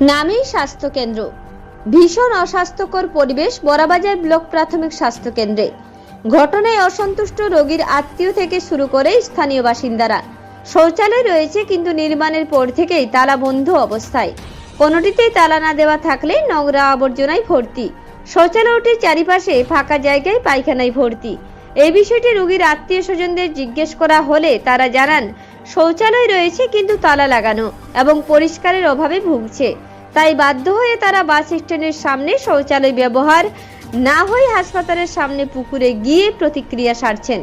নামেই স্বাস্থ্যকেন্দ্র। ভীষণ অস্বাস্থ্যকর পরিবেশ বড়াবাজার ব্লক প্রাথমিক স্বাস্থ্যকেন্দ্রে। ঘটনায় অসন্তুষ্ট রোগীর আত্মীয় থেকে শুরু করে স্থানীয় বাসিন্দারা। শৌচালয় রয়েছে কিন্তু নির্মাণের পর থেকেই তালা বন্ধ অবস্থায়। কোনোটিতেই তালা না দেওয়া থাকলে নোংরা আবর্জনায় ভর্তি। শৌচালয়টির চারিপাশে ফাঁকা জায়গায় পায়খানায় ভর্তি। এই বিষয়টি রোগীর আত্মীয় স্বজনদের জিজ্ঞেস করা হলে তারা জানান শৌচালয় রয়েছে কিন্তু তালা লাগানো এবং পরিষ্কারের অভাবে ভুগছে। তাই বাধ্য হয়ে তারা বাস স্ট্যান্ডের সামনে শৌচালয় ব্যবহার না হয়ে হাসপাতালের সামনে পুকুরে গিয়ে প্রতিক্রিয়া সারছেন।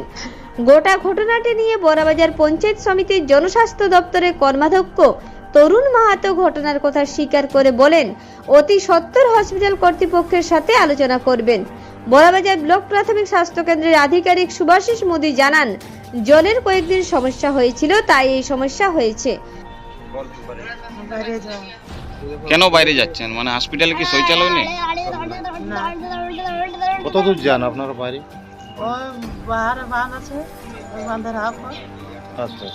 গোটা ঘটনাটি নিয়ে বড়াবাজার পঞ্চায়েত সমিতির জনস্বাস্থ্য দপ্তরের কর্মাধ্যক্ষ তরুণ মাহাতো ঘটনার কথা স্বীকার করে বলেন, অতি সত্তর হসপিটাল কর্তৃপক্ষের সাথে আলোচনা করবেন। বড়াবাজার ব্লক প্রাথমিক স্বাস্থ্য কেন্দ্রের আধিকারিক সুভাষিস মোদী জানান জলের কয়েকদিন সমস্যা হয়েছিল তাই এই সমস্যা হয়েছে। কেন বাইরে যাচ্ছেন? মানে হসপিটালে কি শৌচালয় নেই? কত দূর যান আপনার বাঁধের হাফ আচ্ছা।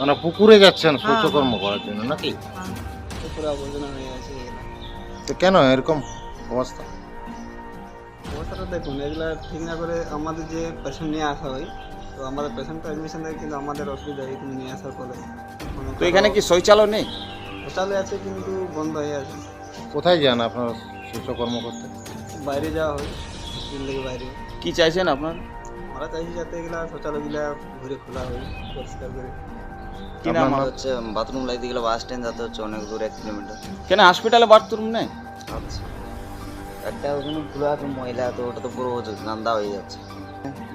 মানে পুকুরে যাচ্ছেন শৌচকর্ম করার জন্য নাকি? হয়ে তো কেন এরকম অবস্থা? অবস্থাটা দেখুন এগুলা ঠিক না করে আমাদের যে পেশেন্ট নিয়ে আসা হয় তো আমাদের পেশেন্টটা অ্যাডমিশন থাকে কিন্তু আমাদের অসুবিধা এখানে নিয়ে আসার ফলে তো এখানে কি শৌচালয় নেই? শৌচালয় আছে কিন্তু বন্ধ হয়ে আছে। কোথায় যান আপনার শৌচকর্ম করতে? বাইরে যাওয়া হয় স্কুল থেকে বাইরে। কি চাইছেন আপনার? আমরা চাইছি যাতে এগুলা শৌচালয়গুলা ঘুরে খোলা হয় পরিষ্কার করে। কি নাম? হচ্ছে বাথরুম লাইতে গেলে বাস স্ট্যান্ড যেতে হচ্ছে অনেক দূর এক কিলোমিটার। কেন হসপিটালে বাথরুম নেই? আচ্ছা। একটা ওখানে খোলা আছে মহিলা তো ওটা তো পুরো গান্দা হয়ে যাচ্ছে।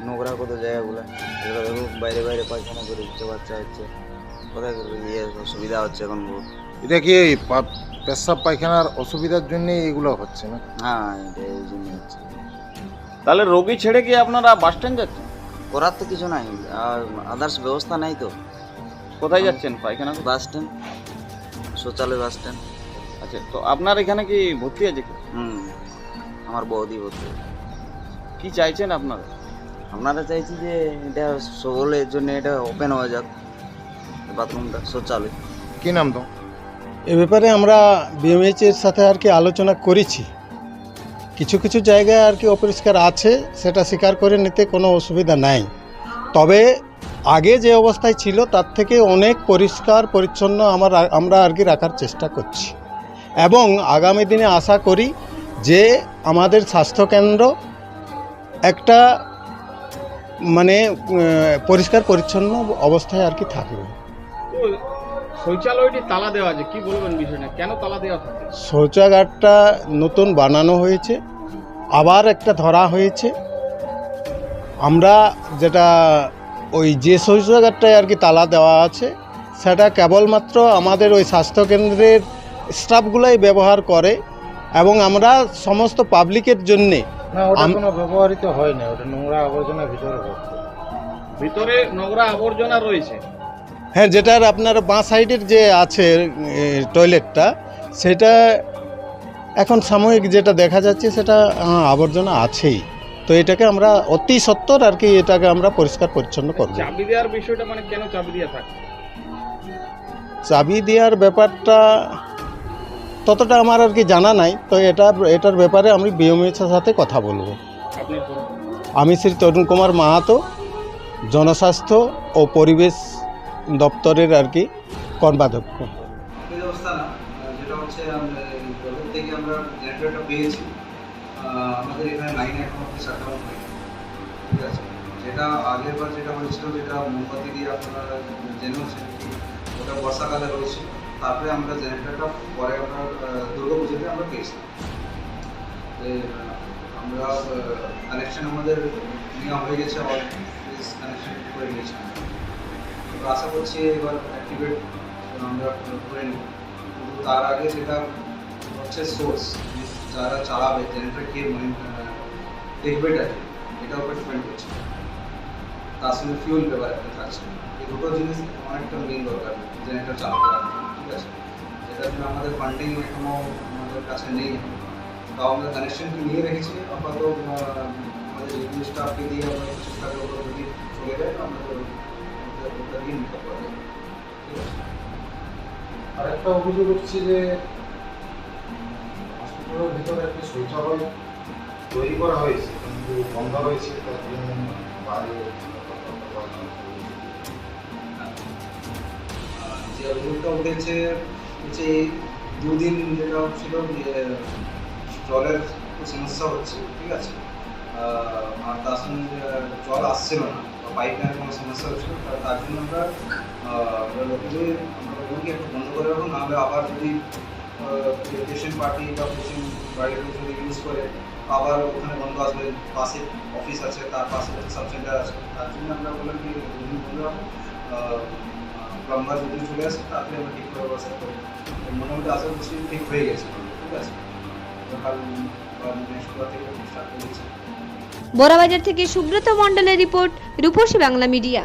নোংরা কত জায়গাগুলো এগুলো দেখো বাইরে বাইরে পায়খানা করে দিচ্ছে বাচ্চা হচ্ছে। কোথায় করে ইয়ে সুবিধা হচ্ছে এখন বহুত। এটা কি এই পেশাব পায়খানার অসুবিধার জন্য এগুলো হচ্ছে না? হ্যাঁ এটা এই জন্য হচ্ছে। তাহলে রোগী ছেড়ে গিয়ে আপনারা বাস স্ট্যান্ড যাচ্ছেন? করার তো কিছু নাই আর আদার্স ব্যবস্থা নাই তো। কোথায় যাচ্ছেন পায়খানা বাস স্ট্যান্ড শৌচালয় বাস স্ট্যান্ড। আচ্ছা তো আপনার এখানে কি ভর্তি আছে হুম। আমার বৌদি বলতে কি চাইছেন আপনারা? আপনারা চাইছি যে এটা সকলের জন্য এটা ওপেন হয়ে যাক বাথরুমটা শৌচালয়। কি নাম তো এ ব্যাপারে আমরা বিএমএইচ এর সাথে আর কি আলোচনা করেছি। কিছু কিছু জায়গায় আর কি অপরিষ্কার আছে সেটা স্বীকার করে নিতে কোনো অসুবিধা নাই। তবে আগে যে অবস্থায় ছিল তার থেকে অনেক পরিষ্কার পরিচ্ছন্ন আমার আমরা আর কি রাখার চেষ্টা করছি। এবং আগামী দিনে আশা করি যে আমাদের স্বাস্থ্যকেন্দ্র একটা মানে পরিষ্কার পরিচ্ছন্ন অবস্থায় আর কি থাকবে। শৌচালয়টি তালা দেওয়া আছে কি বলবেন বিষয়টা? কেন তালা দেওয়া থাকে? শৌচাগারটা নতুন বানানো হয়েছে আবার একটা ধরা হয়েছে। আমরা যেটা ওই যে শৌচাগারটায় আর কি তালা দেওয়া আছে সেটা কেবলমাত্র আমাদের ওই স্বাস্থ্যকেন্দ্রের স্টাফগুলাই ব্যবহার করে। এবং আমরা সমস্ত পাবলিকের জন্যে না ওটা কোনো ব্যবহৃত হয় না ওটা নোংরা আবর্জনা ভিতরে ভিতরে নোংরা আবর্জনা রয়েছে। হ্যাঁ যেটার আপনার বাঁ সাইডের যে আছে টয়লেটটা সেটা এখন সাময়িক যেটা দেখা যাচ্ছে সেটা আবর্জনা আছেই। তো এটাকে আমরা অতি সত্বর আর কি এটাকে আমরা পরিষ্কার পরিচ্ছন্ন করব। চাবি দেওয়ার বিষয়টা মানে কেন চাবি দেওয়া থাকে চাবি দেওয়ার ব্যাপারটা ততটা আমার আর কি জানা নাই তো এটা এটার ব্যাপারে আমি বিএমএসের সাথে কথা বলব। আমি শ্রী তরুণ কুমার মাহাতো জনস্বাস্থ্য ও পরিবেশ দপ্তরের আর কি কর্মাধ্যক্ষ। যেটা আমাদের এখানে লাইন এখন শাট ডাউন হয়নি। ঠিক আছে? হয়েছিল যেটা মোমবাতি দিয়ে আপনারা ওটা বর্ষাকালে হয়েছিল তারপরে আমরা জেনারেটরটা পরে আমরা দুর্গা পুজোতে আমরা পেয়েছি। আমরা কানেকশন আমাদের নেওয়া হয়ে গেছে কানেকশন করে নিয়েছি। আমরা। আশা করছি এবার অ্যাক্টিভেট আমরা করে নিব। কিন্তু তার আগে যেটা হচ্ছে সোর্স যারা চালাবে জেনারেটর কে দেখবে ডাকে এটা উপর ডিপেন্ড করছে। তার সঙ্গে ফিউল একটা থাকছে। এই দুটো জিনিস অনেকটা মেন দরকার জেনারেটর চালাতে। যেটার জন্য আমাদের ফান্ডিং এখনও আমাদের কাছে নেই। তাও আমরা কানেকশন নিয়ে রেখেছি, আপাতত আমাদের রিভিউ স্টাফকে দিয়ে আমরা চেষ্টা করব যদি চলে যায় দিয়ে নিতে পারব। আছে? আরেকটা অভিযোগ হচ্ছে যে পুকুরের ভিতরে একটি শৌচালয় তৈরি করা হয়েছে, কিন্তু বন্ধ রয়েছে, তার জন্য বাইরে আহ, উঠেছে এই দুদিন যেটা যে জলের সমস্যা হচ্ছে ঠিক আছে? আর তার সঙ্গে জল আসছিল না পাইপ লাইনের কোনো সমস্যা হচ্ছিল তার জন্য আমরা লোকেকে আমরা বলুন একটু বন্ধ করে রাখুন নাহলে আবার যদি পেশেন্ট পার্টি বা পেশেন্ট বাড়ির লোক যদি ইউজ করে আবার ওখানে বন্ধ আসবে পাশে অফিস আছে তার পাশে সাব সেন্টার আছে তার জন্য আমরা বললাম কি বন্ধ রাখুন প্লাম্বার যদি চলে আসে তাড়াতাড়ি আমরা ঠিক করে ব্যবস্থা করি মোটামুটি আশা করছি ঠিক হয়ে গেছে, ঠিক আছে? সকাল বা বৃহস্পতিবার থেকে স্টার্ট থেকে সুব্রত মণ্ডলের রিপোর্ট, রূপসী বাংলা মিডিয়া।